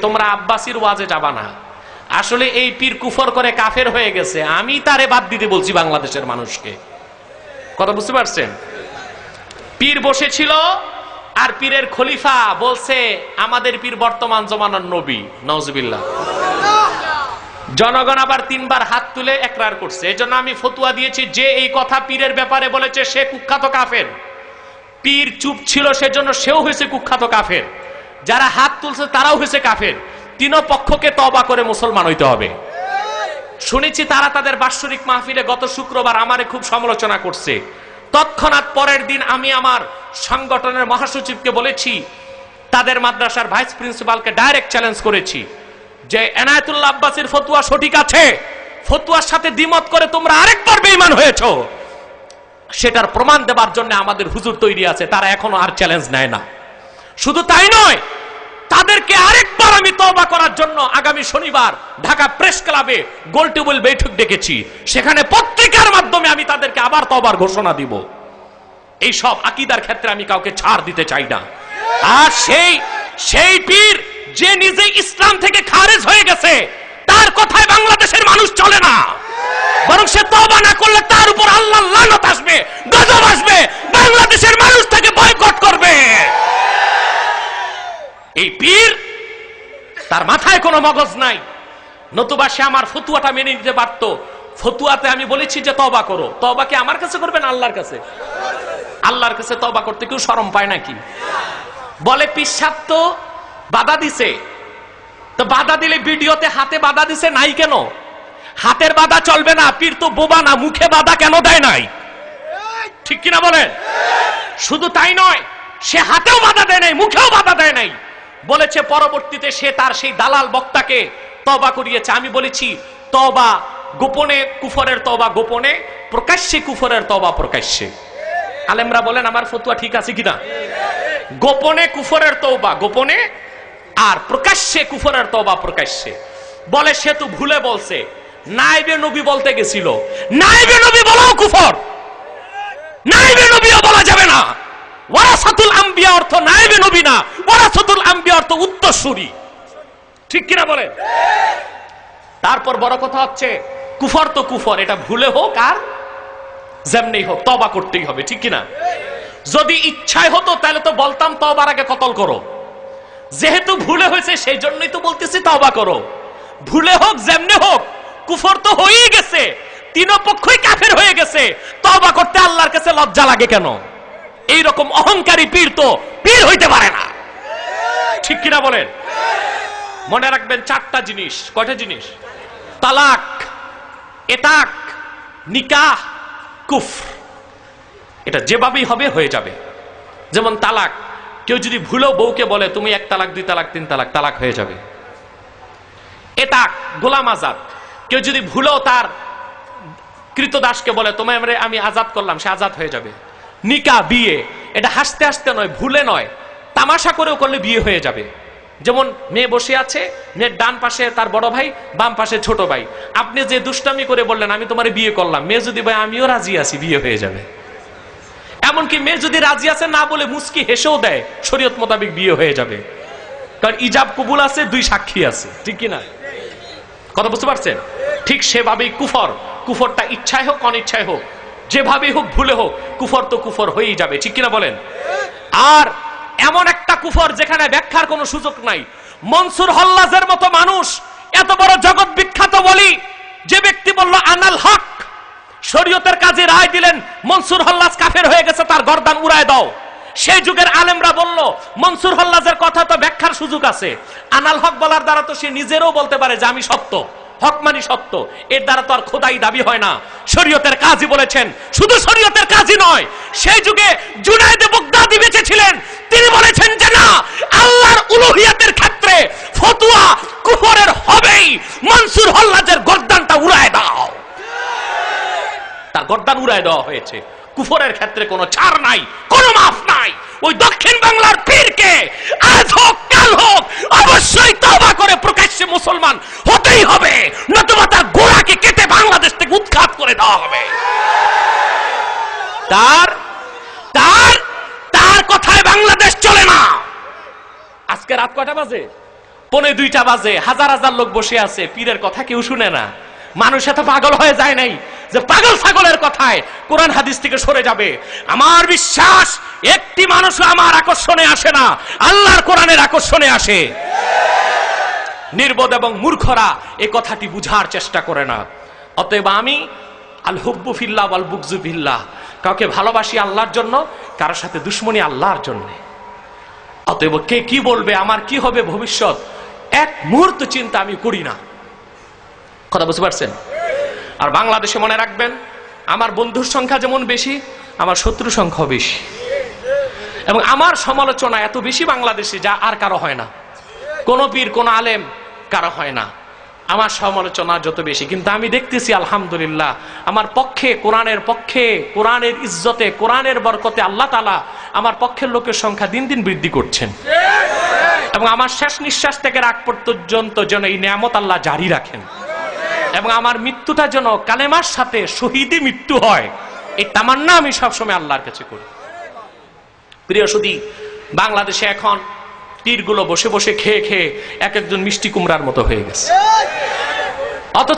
তোমরা আব্বাসির ওয়াজে যাবা না। আসলে এই পীর কুফর করে কাফের হয়ে গেছে। আমি তারে বাদ দিতে বলছি বাংলাদেশের মানুষকে। কথা বুঝতে পারছেন? পীর বসেছিল আর পীরের খলিফা বলছে, আমাদের পীর বর্তমান জমানার নবী। নজবিল্লা জনগণ আবার তিনবার হাত তুলে একরার করছে। এই আমি ফতুয়া দিয়েছি, যে এই কথা পীরের ব্যাপারে বলেছে, সে কুখ্যাত কাফের। পীর চুপ ছিল, সেজন্য সেও হয়েছে কুখ্যাত কাফের। যারা হাত তুলছে তারাও হয়েছে কাফের। তিন পক্ষকে তবা করে মুসলমান হইতে হবে। শুনেছি তারা তাদের বাৎসরিক মাহফিলে গত শুক্রবার আমারে খুব সমালোচনা করছে। তৎক্ষণাৎ পরের দিন আমি আমার সংগঠনের মহাসচিবকে বলেছি, তাদের মাদ্রাসার ভাইস প্রিন্সিপালকে ডাইরেক্ট চ্যালেঞ্জ করেছি যে, এনায়েতুল্লাহ আব্বাসির ফতুয়া সঠিক আছে? ফতুয়ার সাথে দ্বিমত করে তোমরা আরেকবার বেঈমান হয়েছো। সেটার প্রমাণ দেবার জন্য আমাদের হুজুর তৈরি আছে, তারা এখনও আর চ্যালেঞ্জ নেয় না। শুধু তাই নয়, তাদেরকে আরেকবার আমি তওবা করার জন্য আগামী শনিবার ঢাকা প্রেস ক্লাবে গোল টেবিল বৈঠক ডেকেছি। সেখানে পত্রিকার মাধ্যমে আমি তাদেরকে আবার তবার ঘোষণা দিব। এই সব আকিদার ক্ষেত্রে আমি কাউকে ছাড় দিতে চাই না। আর সেই সেই পীর যে নিজে ইসলাম থেকে খারেজ হয়ে গেছে, তার কথায় বাংলাদেশের মানুষ চলে না। বরং সে তওবা না করলে তার উপর আল্লাহ লানত আসবে বাংলাদেশের মানুষ তাকে বয়কট করবে এই পীর তার মাথায় কোনো মগজ নাই। নতুবা সে আমার ফতুয়াটা মেনে নিতে পারত। ফতুয়াতে আমি বলেছি যে তবা করো। তবা কি আমার কাছে করবেন আল্লাহর কাছে? আল্লাহর কাছে তবা করতে কেউ শরম পায় নাকি? বলে পিসাব তো বাধা দিছে। তো বাধা দিলে ভিডিওতে হাতে বাধা দিছে নাই কেন? হাতের বাধা চলবে না, পীর তো বোবা না, মুখে বাধা কেন দেয় নাই? ঠিক কিনা বলেন? শুধু তাই নয়, সে হাতেও বাধা দেয় নাই, মুখেও বাধা দেয় নাই। বলেছে পরবর্তীতে সে তার সেই দালাল বক্তাকে তবা করিয়েছে। আমি বলেছি তবা গোপনে, কুফরের তবা গোপনে, প্রকাশ্যে কুফরের তবা প্রকাশ্যে। আলেমরা বলেন, আমার ফতুয়া ঠিক আছে কিনা? গোপনে কুফরের তওবা গোপনে, আর প্রকাশ্যে কুফরের তওবা প্রকাশ্যে। বলে, সে তো ভুলে বলছে নাইবে নবী বলতে গেছিল। নাইবে নবী বলাও কুফর। নাইবে নবীও বলা যাবে না। ওয়ারাসাতুল আম্বিয়া অর্থ নাইবে নবী না। ওয়ারাসাতুল আম্বিয়া অর্থ উত্তরসূরি। ঠিক কিনা বলেন? তারপর বড় কথা হচ্ছে, কুফর তো কুফর, এটা ভুলে হোক আর যেমনি হোক তবা করতেই হবে, ঠিক কিনা? যদি ইচ্ছায় হতো, তাহলে তো বলতাম তবার আগে কতল করো। যেহেতু ভুলে হয়েছে, সেই জন্যই তো বলতেছি তবা করো। ভুলে হোক, যেমনে হোক, কুফর তো হয়েই গেছে তিন পক্ষই কাফের হয়ে গেছে তবা করতে আল্লাহর কাছে লজ্জা লাগে কেন? এই রকম অহংকারী পীর তো পীর হইতে পারে না। ঠিক কিনা বলেন? মনে রাখবেন চারটা জিনিস। কয়টা জিনিস? তালাক এটাক নিকাহ কুফ এটা যেভাবেই হবে, হয়ে যাবে। যেমন তালাক, কেউ যদি ভুলেও বউকে বলে, তুমি এক তালাক, দুই তালাক, তিন তালাক তালাক হয়ে যাবে। এতাক, গোলাম আজাদ, কেউ যদি ভুলেও তার কৃতদাসকে বলে, তোমায় আমি আজাদ করলাম, সে আজাদ হয়ে যাবে। নিকা বিয়ে, এটা হাসতে হাসতে নয়, ভুলে নয়। তামাশা করেও করলে বিয়ে হয়ে যাবে। যেমন মেয়ে বসে আছে, মেয়ের ডান পাশে তার বড় ভাই, বাম পাশে ছোট ভাই। আপনি যে দুষ্টামি করে বললেন, আমি তোমার বিয়ে করলাম। মেয়ে যদি ভাই আমিও রাজি আছি, বিয়ে হয়ে যাবে। এমনকি মেয়ে যদি রাজি আছে, না বলে মুস্কি হেসেও দেয়, শরীয়ত মোতাবেক বিয়ে হয়ে যাবে। কারণ ইজাব কবুল আছে, দুই সাক্ষী আছে। ঠিক কি না কথা বুঝতে পারছেন? ঠিক সেভাবেই কুফর। কুফরটা ইচ্ছায় হোক, অনিচ্ছায় হোক, যেভাবেই হোক, ভুলে হোক, কুফর তো কুফর হয়েই যাবে। ঠিক কিনা বলেন? আর এমন একটা কুফর যেখানে ব্যাখ্যার কোনো সুযোগ নাই। মনসুর হল্লাজের মতো মানুষ, এত বড় জগৎ বিখ্যাত বলি যে ব্যক্তি বলল, আনাল হক। শরীয়তের কাজে রায় দিলেন, মনসুর হল্লাজ কাফের হয়ে গেছে, তার গর্দান উড়ায় দাও। সেই যুগের আলেমরা বলল, মনসুর হল্লাজের কথা তো ব্যাখ্যার সুযোগ আছে। আনাল হক বলার দ্বারা তো সে নিজেরও বলতে পারে যে আমি সত্য। হক মানি সত্য। এর দ্বারা তো আর খোদাই দাবি হয় না। শরীয়তের কাজই বলেছেন, শুধু শরীয়তের কাজই নয়, সেই যুগে জুনাইদে বগদাদি বেঁচে ছিলেন তিনি বলেছেন যে না, আল্লাহর উলুহিয়াতের ক্ষেত্রে ফতুয়া কুফরের হবেই। মনসুর হল্লাজের গর্দানটা উড়ায় দাও। তার গর্দান উড়ায় দেওয়া হয়েছে। কুফরের ক্ষেত্রে কোনো ছাড় নাই, কোনো মাফ নাই। ওই দক্ষিণ বাংলার পীরকে আজ হোক, কাল হোক অবশ্যই তবা করে প্রকাশ্যে মুসলমান হতেই হবে নতুবা তার গোড়াকে কেটে বাংলাদেশ থেকে উৎখাত করে দেওয়া হবে তার তার তার কথায় বাংলাদেশ চলে না আজকে রাত কয়টা বাজে? পনে দুইটা বাজে, হাজার হাজার লোক বসে আছে, পীরের কথা কেউ শুনে না। মানুষ এত পাগল হয়ে যায় নাই যে পাগল ছাগলের কথায় কোরআন হাদিস থেকে সরে যাবে। আমার বিশ্বাস, একটি মানুষও আমার আকর্ষণে আসে না, আল্লাহর কোরআনের আকর্ষণে আসে। নির্বোধ এবং মূর্খরা এ কথাটি বুঝার চেষ্টা করে না। অতএব আমি, আল হুব্বু ফিল্লাহ আল বুকজু ফিল্লাহ কাউকে ভালোবাসি আল্লাহর জন্য কারোর সাথে দুশ্মনী আল্লাহর জন্য। অতএব কে কি বলবে, আমার কি হবে ভবিষ্যৎ, এক মুহূর্ত চিন্তা আমি করি না। কথা বুঝতে পারছেন? আর বাংলাদেশে মনে রাখবেন, আমার বন্ধুর সংখ্যা যেমন বেশি, আমার শত্রু সংখ্যা বেশি। এবং আমার সমালোচনা এত বেশি বাংলাদেশে যা আর কারও হয় না। কোনো পীর, কোনো আলেম, কারও হয় না। আমার সমালোচনা যত বেশি। কিন্তু আমি দেখতেছি, আলহামদুলিল্লাহ, আমার পক্ষে, কোরআনের পক্ষে, কোরআনের ইজ্জতে, কোরআনের বরকতে আল্লাহ তালা আমার পক্ষের লোকের সংখ্যা দিন দিন বৃদ্ধি করছেন। এবং আমার শেষ নিঃশ্বাস থেকে রাগ পর্যন্ত যেন এই নিয়ামত আল্লাহ জারি রাখেন। এবং আমার মৃত্যুটা যেন কালেমার সাথে শহীদই মৃত্যু হয়, এই তামান্না আমি সবসময় আল্লাহর কাছে করি। প্রিয় সুদী বাংলাদেশে এখন তীরগুলো বসে বসে খেয়ে খেয়ে এক একজন মিষ্টি কুমড়ার মতো হয়ে গেছে। অথচ